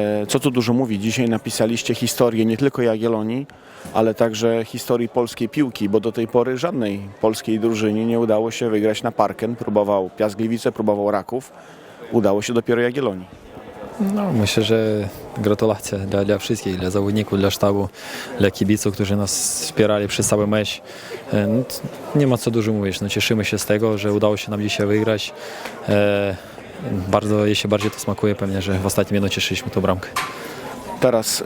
E, Co tu dużo mówi, dzisiaj napisaliście historię nie tylko Jagiellonii, ale także historii polskiej piłki, bo do tej pory żadnej polskiej drużynie nie udało się wygrać na Parken. Próbował Piast Gliwice, próbował Raków. Udało się dopiero Jagiellonii. No, myślę, że gratulacje dla, dla wszystkich, dla zawodników, dla sztabu, dla kibiców, którzy nas wspierali przez cały mecz. E, No, nie ma co dużo mówić. No, cieszymy się z tego, że udało się nam dzisiaj wygrać. E, bardzo, jeśli bardziej to smakuje, pewnie, że w ostatnim minucie cieszyliśmy tą bramkę. Teraz, e,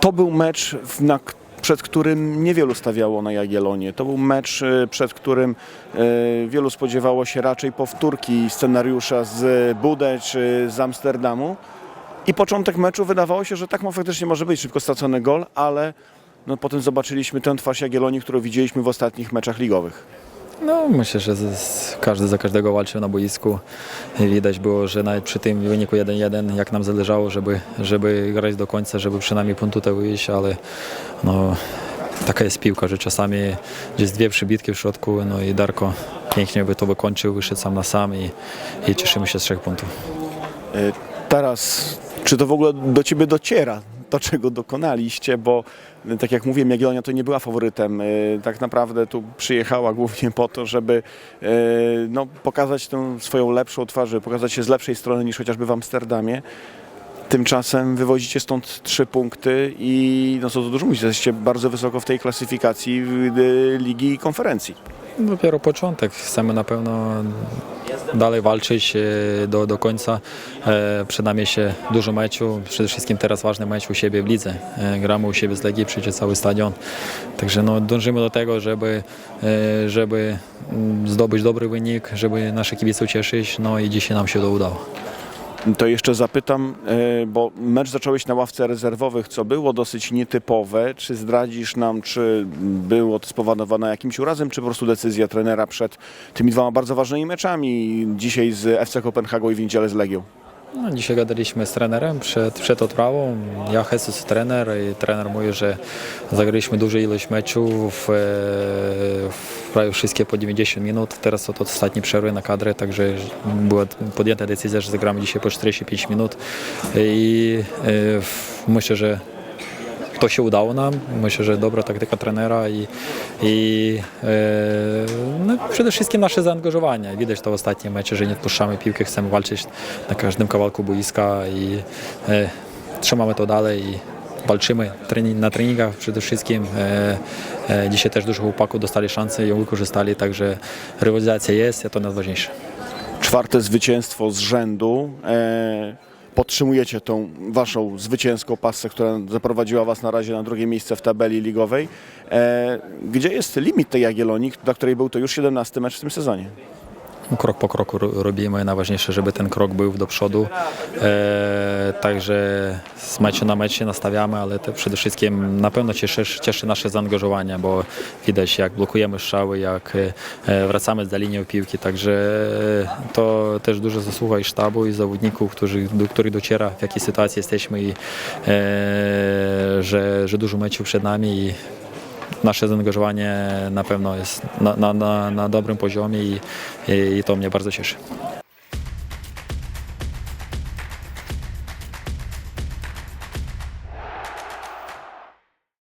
to był mecz, na, przed którym niewielu stawiało na Jagiellonię. To był mecz, e, przed którym e, wielu spodziewało się raczej powtórki scenariusza z Budę czy z Amsterdamu. I początek meczu wydawało się, że tak ma faktycznie może być, szybko stracony gol, ale no, potem zobaczyliśmy tę twarz Jagiellonii, którą widzieliśmy w ostatnich meczach ligowych. No, myślę, że każdy za każdego walczył na boisku. Widać było, że nawet przy tym wyniku 1-1, jak nam zależało, żeby, żeby grać do końca, żeby przynajmniej punkt tutaj wyjść, ale no, taka jest piłka, że czasami jest dwie przybitki w środku, no i Darko pięknie by to wykończył, wyszedł sam na sam i, i cieszymy się z trzech punktów. E, Teraz, czy to w ogóle do Ciebie dociera, to czego dokonaliście, bo tak jak mówiłem, Jagiellonia to nie była faworytem. E, Tak naprawdę tu przyjechała głównie po to, żeby e, no, pokazać tę swoją lepszą twarz, pokazać się z lepszej strony niż chociażby w Amsterdamie. Tymczasem wywozicie stąd trzy punkty i no co tu dużo mówić, jesteście bardzo wysoko w tej klasyfikacji e, Ligi i Konferencji. Dopiero początek. Chcemy na pewno dalej walczyć e, do, do końca. E, Przed nami się dużo meczu. Przede wszystkim teraz ważny mecz u siebie w lidze. E, Gramy u siebie z Legii, przyjdzie cały stadion. Także no, dążymy do tego, żeby, żeby mm, zdobyć dobry wynik, żeby nasze kibice ucieszyć. No i dzisiaj nam się to udało. To jeszcze zapytam, e, bo mecz zacząłeś na ławce rezerwowych, co było dosyć nietypowe. Czy zdradzisz nam, czy było to spowodowane jakimś urazem, czy po prostu decyzja trenera przed tymi dwoma bardzo ważnymi meczami, dzisiaj z FC Kopenhagą i w niedzielę z Legią? No, dzisiaj gadaliśmy z trenerem przed, przed odprawą. Ja, Jesus, trener i trener mówi, że zagraliśmy dużą ilość meczów, e, prawie wszystkie po 90 minut. Teraz od ostatniej przerwy na kadrę, także była podjęta decyzja, że zagramy dzisiaj po 45 minut i e, myślę, że to się udało nam. Myślę, że dobra taktyka trenera i, i e, no, przede wszystkim nasze zaangażowanie. Widać to w ostatnim meczu, że nie odpuszczamy piłkę, chcemy walczyć na każdym kawałku boiska i e, trzymamy to dalej i walczymy na treningach przede wszystkim. E, dzisiaj też dużo chłopaków dostali szansę i ją wykorzystali, także rywalizacja jest i to najważniejsze. Czwarte zwycięstwo z rzędu. Podtrzymujecie tą waszą zwycięską pasę, która zaprowadziła was na razie na drugie miejsce w tabeli ligowej. E, gdzie jest limit tej Jagiellonii, dla której był to już 17 mecz w tym sezonie? Krok po kroku ro- robimy. Najważniejsze, żeby ten krok był do przodu. E, także z meczu na mecz się nastawiamy, ale to przede wszystkim na pewno cieszy, cieszy nasze zaangażowanie, bo widać jak blokujemy strzały, jak e, wracamy za linią piłki. Także e, to też dużo zasługa i sztabu, i zawodników, którzy, do których dociera, w jakiej sytuacji jesteśmy i e, że, że dużo meczów przed nami. I, nasze zaangażowanie na pewno jest na, na, na, na dobrym poziomie i, i, i to mnie bardzo cieszy.